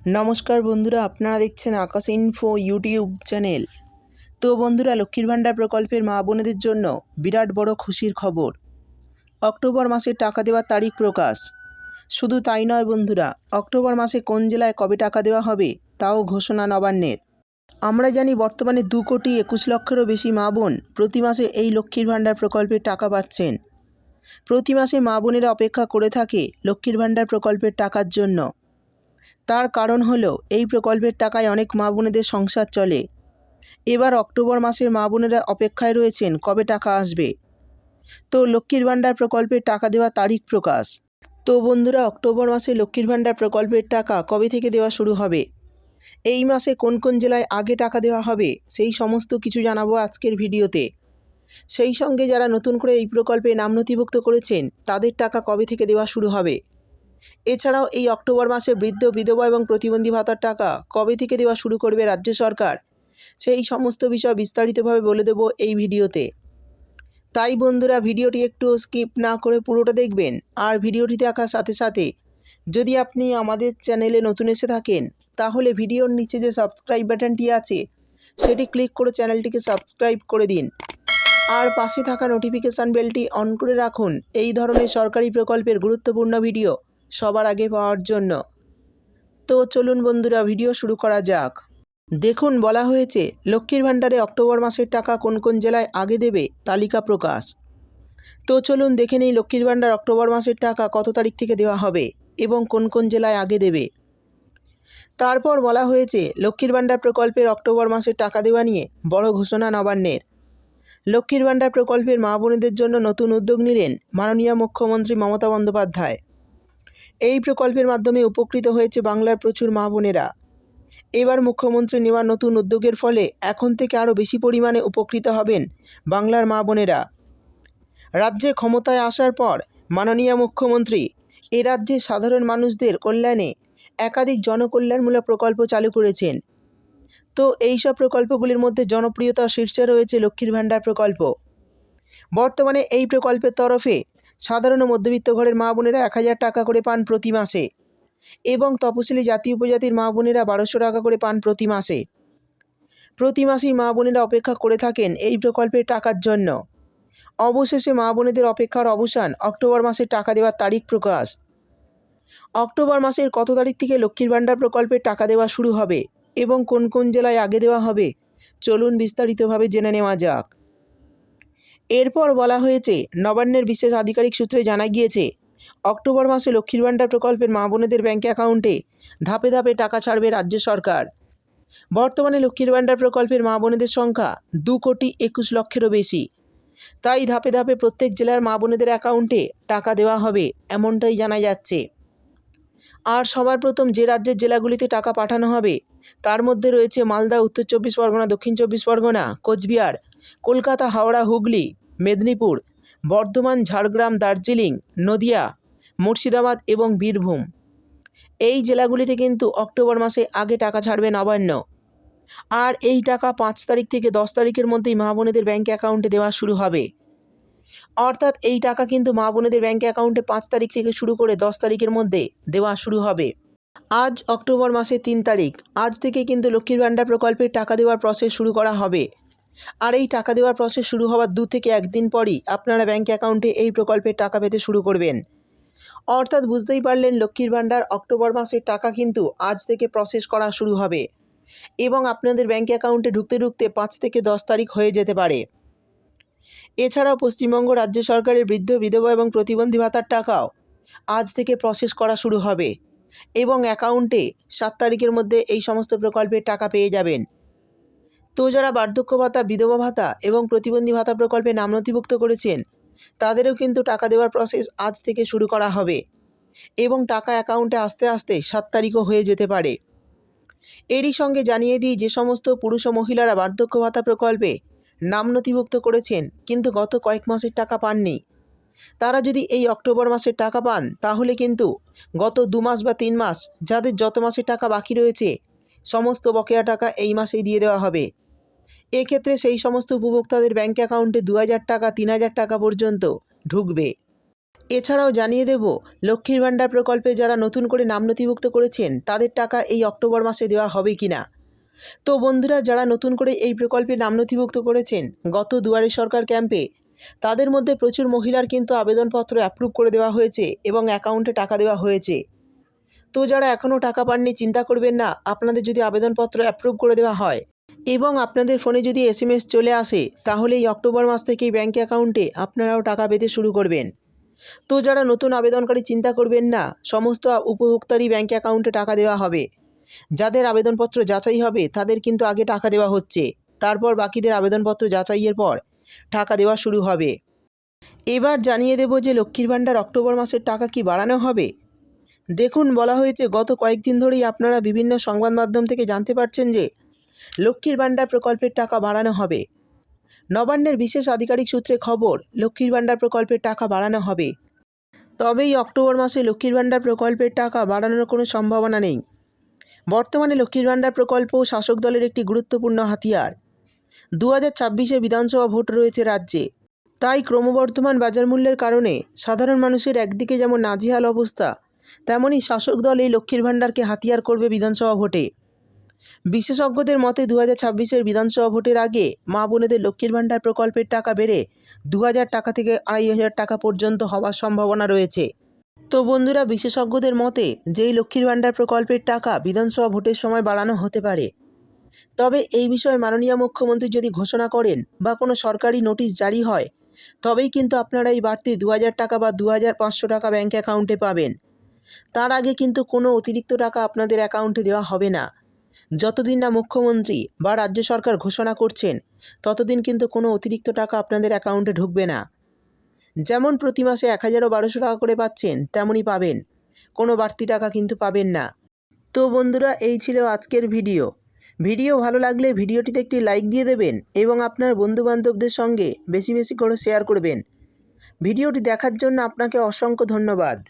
নমস্কার বন্ধুরা, আপনারা দেখছেন আকাশ ইনফো ইউটিউব চ্যানেল তো বন্ধুরা, লক্ষ্মীর ভাণ্ডার প্রকল্পের মা বোনেদের জন্য বিরাট বড় খুশির খবর। অক্টোবর মাসে টাকা দেওয়ার তারিখ প্রকাশ। শুধু তাই নয় বন্ধুরা, অক্টোবর মাসে কোন জেলায় কবে টাকা দেওয়া হবে, তাও ঘোষণা নবান্নের। আমরা জানি বর্তমানে দু কোটি একুশ লক্ষেরও বেশি মা বোন প্রতি মাসে এই লক্ষ্মীর ভাণ্ডার প্রকল্পের টাকা পাচ্ছেন। প্রতি মাসে মা বোনেরা অপেক্ষা করে থাকে লক্ষ্মীর ভাণ্ডার প্রকল্পের টাকার জন্য। তার কারণ হলো, এই প্রকল্পের টাকায় অনেক মা বোনেদের সংসার চলে। এবার অক্টোবর মাসের মা বোনেরা অপেক্ষায় রয়েছেন, কবে টাকা আসবে? তো লক্ষ্মীর ভাণ্ডার প্রকল্পের টাকা দেওয়ার তারিখ প্রকাশ। তো বন্ধুরা, অক্টোবর মাসে লক্ষ্মীর ভাণ্ডার প্রকল্পের টাকা কবে থেকে দেওয়া শুরু হবে? এই মাসে কোন কোন জেলায় আগে টাকা দেওয়া হবে? সেই সমস্ত কিছু জানাব আজকের ভিডিওতে। সেই সঙ্গে যারা নতুন করে এই প্রকল্পে নাম নথিভুক্ত করেছেন, তাদের টাকা কবে থেকে দেওয়া শুরু হবে? এছাড়াও এই অক্টোবর মাসে বৃদ্ধ, বিধবা এবং প্রতিবন্ধী ভাতার টাকা কবে থেকে দেওয়া শুরু করবে রাজ্য সরকার? সেই সমস্ত বিষয় বিস্তারিতভাবে বলে দেব এই ভিডিওতে। তাই বন্ধুরা, ভিডিওটি একটু স্কিপ না করে পুরোটা দেখবেন আর ভিডিওটি দেখার সাথে সাথে যদি আপনি আমাদের চ্যানেলে নতুন এসে থাকেন, তাহলে ভিডিওর নিচে যে সাবস্ক্রাইব বাটনটি আছে, সেটি ক্লিক করে চ্যানেলটিকে সাবস্ক্রাইব করে দিন। আর পাশে থাকা নোটিফিকেশান বেলটি অন করে রাখুন। এই ধরনের সরকারি প্রকল্পের গুরুত্বপূর্ণ ভিডিও সবার আগে পাওয়ার জন্য। তো চলুন বন্ধুরা, ভিডিও শুরু করা যাক। দেখুন, বলা হয়েছে, লক্ষ্মীর ভাণ্ডারে অক্টোবর মাসের টাকা কোন কোন জেলায় আগে দেবে, তালিকা প্রকাশ। তো চলুন দেখে নেই, লক্ষ্মীর ভাণ্ডার অক্টোবর মাসের টাকা কত তারিখ থেকে দেওয়া হবে এবং কোন কোন জেলায় আগে দেবে। তারপর বলা হয়েছে, লক্ষ্মীর ভাণ্ডার প্রকল্পের অক্টোবর মাসের টাকা দেওয়া নিয়ে বড় ঘোষণা নবান্নের। লক্ষ্মীর ভাণ্ডার প্রকল্পের মা বোনেদের জন্য নতুন উদ্যোগ নিলেন মাননীয় মুখ্যমন্ত্রী মমতা বন্দ্যোপাধ্যায়। এই প্রকল্পের মাধ্যমে উপকৃত হয়েছে বাংলার প্রচুর মা বোনেরা। এবার মুখ্যমন্ত্রী নেওয়া নতুন উদ্যোগের ফলে এখন থেকে আরও বেশি পরিমাণে উপকৃত হবেন বাংলার মা বোনেরা। রাজ্যে ক্ষমতায় আসার পর মাননীয় মুখ্যমন্ত্রী, এ রাজ্যে সাধারণ মানুষদের কল্যাণে একাধিক জনকল্যাণমূলক প্রকল্প চালু করেছেন। তো এই সব প্রকল্পগুলির মধ্যে জনপ্রিয়তা শীর্ষে রয়েছে লক্ষ্মীর ভাণ্ডার প্রকল্প। বর্তমানে এই প্রকল্পের তরফে সাধারণ মধ্যবিত্ত ঘরের মা বোনেরা এক হাজার টাকা করে পান প্রতি মাসে এবং তপশিলি জাতি উপজাতির মা বোনেরা বারোশো টাকা করে পান প্রতি মাসে। প্রতি মাসেই মা বোনেরা অপেক্ষা করে থাকেন এই প্রকল্পের টাকার জন্য। অবশেষে মা বোনেদের অপেক্ষার অবসান অক্টোবর মাসে টাকা দেওয়ার তারিখ প্রকাশ। অক্টোবর মাসের কত তারিখ থেকে লক্ষ্মীর ভাণ্ডার প্রকল্পের টাকা দেওয়া শুরু হবে এবং কোন কোন জেলায় আগে দেওয়া হবে, চলুন বিস্তারিতভাবে জেনে নেওয়া যাক। এরপর বলা হয়েছে, নবান্নের বিশেষ আধিকারিক সূত্রে জানা গিয়েছে, অক্টোবর মাসে লক্ষ্মীর ভাণ্ডার প্রকল্পের মা বোনেদের ব্যাঙ্ক অ্যাকাউন্টে ধাপে ধাপে টাকা ছাড়বে রাজ্য সরকার। বর্তমানে লক্ষ্মীর ভাণ্ডার প্রকল্পের মা বোনেদের সংখ্যা দু কোটি একুশ লক্ষেরও বেশি। তাই ধাপে ধাপে প্রত্যেক জেলার মা বোনেদের অ্যাকাউন্টে টাকা দেওয়া হবে এমনটাই জানা যাচ্ছে। আর সবার প্রথম যে রাজ্যের জেলাগুলিতে টাকা পাঠানো হবে, তার মধ্যে রয়েছে মালদা, উত্তর চব্বিশ পরগনা, দক্ষিণ চব্বিশ পরগনা, কোচবিহার, কলকাতা, হাওড়া, হুগলি মেদিনীপুর, বর্ধমান, ঝাড়গ্রাম, দার্জিলিং, নদিয়া, মুর্শিদাবাদ এবং বীরভূম। এই জেলাগুলিতে কিন্তু অক্টোবর মাসে আগে টাকা ছাড়বে নবান্ন। আর এই টাকা পাঁচ তারিখ থেকে দশ তারিখের মধ্যেই মা বোনেদের ব্যাঙ্ক অ্যাকাউন্টে দেওয়া শুরু হবে। অর্থাৎ এই টাকা কিন্তু মা বোনেদের ব্যাঙ্ক অ্যাকাউন্টে পাঁচ তারিখ থেকে শুরু করে দশ তারিখের মধ্যে দেওয়া শুরু হবে। আজ অক্টোবর মাসের তিন তারিখ। আজ থেকে কিন্তু লক্ষ্মীর ভাণ্ডার প্রকল্পের টাকা দেওয়ার প্রসেস শুরু করা হবে। আর এই টাকা দেওয়ার প্রসেস শুরু হওয়ার দু থেকে একদিন পরই আপনারা ব্যাঙ্ক অ্যাকাউন্টে এই প্রকল্পের টাকা পেতে শুরু করবেন। অর্থাৎ বুঝতেই পারলেন লক্ষ্মীর ভাণ্ডার, অক্টোবর মাসের টাকা কিন্তু আজ থেকে প্রসেস করা শুরু হবে এবং আপনাদের ব্যাঙ্ক অ্যাকাউন্টে ঢুকতে ঢুকতে পাঁচ থেকে দশ তারিখ হয়ে যেতে পারে। এছাড়াও পশ্চিমবঙ্গ রাজ্য সরকারের বৃদ্ধ, বিধবা এবং প্রতিবন্ধী ভাতার টাকাও আজ থেকে প্রসেস করা শুরু হবে এবং অ্যাকাউন্টে সাত তারিখের মধ্যে এই সমস্ত প্রকল্পের টাকা পেয়ে যাবেন। তো যারা বার্ধক্য ভাতা, বিধবা ভাতা এবং প্রতিবন্ধী ভাতা প্রকল্পে নাম নথিভুক্ত করেছেন। তাদেরও কিন্তু টাকা দেওয়ার প্রসেস আজ থেকে শুরু করা হবে এবং টাকা অ্যাকাউন্টে আস্তে আস্তে সাত তারিখও হয়ে যেতে পারে। এরই সঙ্গে জানিয়ে দিই, যে সমস্ত পুরুষ ও মহিলারা বার্ধক্য ভাতা প্রকল্পে নাম নথিভুক্ত করেছেন, কিন্তু গত কয়েক মাসের টাকা পাননি। তারা যদি এই অক্টোবর মাসের টাকা পান, তাহলে কিন্তু গত দু মাস বা তিন মাস যাদের যত মাসের টাকা বাকি রয়েছে সমস্ত বকেয়া টাকা এই মাসেই দিয়ে দেওয়া হবে। এক্ষেত্রে সেই সমস্ত উপভোক্তাদের ব্যাঙ্ক অ্যাকাউন্টে দু হাজার টাকা, তিন হাজার টাকা পর্যন্ত ঢুকবে। এছাড়াও জানিয়ে দেব, লক্ষ্মীর ভাণ্ডার প্রকল্পে যারা নতুন করে নাম নথিভুক্ত করেছেন, তাদের টাকা এই অক্টোবর মাসে দেওয়া হবে কি না তো বন্ধুরা, যারা নতুন করে এই প্রকল্পে নাম নথিভুক্ত করেছেন, গত দুয়ারে সরকার ক্যাম্পে, তাদের মধ্যে প্রচুর মহিলার কিন্তু আবেদনপত্র অ্যাপ্রুভ করে দেওয়া হয়েছে এবং অ্যাকাউন্টে টাকা দেওয়া হয়েছে। তো যারা এখনও টাকা পাননি, চিন্তা করবেন না। আপনাদের যদি আবেদনপত্র অ্যাপ্রুভ করে দেওয়া হয় এবং আপনাদের ফোনে যদি এসএমএস চলে আসে, তাহলে এই অক্টোবর মাস থেকেই ব্যাঙ্ক অ্যাকাউন্টে আপনারাও টাকা পেতে শুরু করবেন। তো যারা নতুন আবেদনকারী, চিন্তা করবেন না। সমস্ত উপভোক্তারই ব্যাঙ্ক অ্যাকাউন্টে টাকা দেওয়া হবে। যাদের আবেদনপত্র যাচাই হবে, তাদের কিন্তু আগে টাকা দেওয়া হচ্ছে। তারপর বাকিদের আবেদনপত্র যাচাইয়ের পর টাকা দেওয়া শুরু হবে। এবার জানিয়ে দেব যে লক্ষ্মীর ভাণ্ডার অক্টোবর মাসের টাকা কি বাড়ানো হবে। দেখুন, বলা হয়েছে, গত কয়েকদিন ধরেই আপনারা বিভিন্ন সংবাদ মাধ্যম থেকে জানতে পারছেন যে, লক্ষ্মীর ভাণ্ডার প্রকল্পের টাকা বাড়ানো হবে। নবান্নের বিশেষ আধিকারিক সূত্রে খবর, লক্ষ্মীর ভাণ্ডার প্রকল্পের টাকা বাড়ানো হবে। তবেই অক্টোবর মাসে লক্ষ্মীর ভাণ্ডার প্রকল্পের টাকা বাড়ানোর কোনো সম্ভাবনা নেই। বর্তমানে লক্ষ্মীর ভাণ্ডার প্রকল্প শাসক দলের একটি গুরুত্বপূর্ণ হাতিয়ার। দু হাজার ছাব্বিশে বিধানসভা ভোট রয়েছে রাজ্যে। তাই ক্রমবর্ধমান বাজার মূল্যের কারণে সাধারণ মানুষের একদিকে যেমন নাজেহাল অবস্থা তেমনই শাসক দল এই লক্ষ্মীর ভাণ্ডারকে হাতিয়ার করবে বিধানসভা ভোটে। বিশেষজ্ঞদের মতে দু হাজার ছাব্বিশের বিধানসভা ভোটের আগে মা বোনেদের লক্ষ্মীর ভাণ্ডার প্রকল্পের টাকা বেড়ে দু হাজার টাকা থেকে আড়াই হাজার টাকা পর্যন্ত হওয়ার সম্ভাবনা রয়েছে। তো বন্ধুরা, বিশেষজ্ঞদের মতে যেই লক্ষ্মীর ভাণ্ডার প্রকল্পের টাকা বিধানসভা ভোটের সময় বাড়ানো হতে পারে, তবে এই বিষয়ে মাননীয় মুখ্যমন্ত্রী যদি ঘোষণা করেন বা কোনো সরকারি নোটিশ জারি হয়, তবেই কিন্তু আপনারা এই বাড়তি দু হাজার টাকা বা দু হাজার পাঁচশো টাকা ব্যাঙ্ক অ্যাকাউন্টে পাবেন। তার আগে কিন্তু কোনো অতিরিক্ত টাকা আপনাদের অ্যাকাউন্টে দেওয়া হবে না। যতদিন না মুখ্যমন্ত্রী বা রাজ্য সরকার ঘোষণা করছেন, ততদিন কিন্তু কোনো অতিরিক্ত টাকা আপনাদের অ্যাকাউন্টে ঢুকবে না। যেমন প্রতি মাসে এক হাজারও বারোশো টাকা করে পাচ্ছেন, তেমনই পাবেন। কোনো বাড়তি টাকা কিন্তু পাবেন না। তো বন্ধুরা, এই ছিল আজকের ভিডিও। ভিডিও ভালো লাগলে ভিডিওটিতে একটি লাইক দিয়ে দেবেন এবং আপনার বন্ধুবান্ধবদের সঙ্গে বেশি বেশি করে শেয়ার করবেন। ভিডিওটি দেখার জন্য আপনাকে অসংখ্য ধন্যবাদ।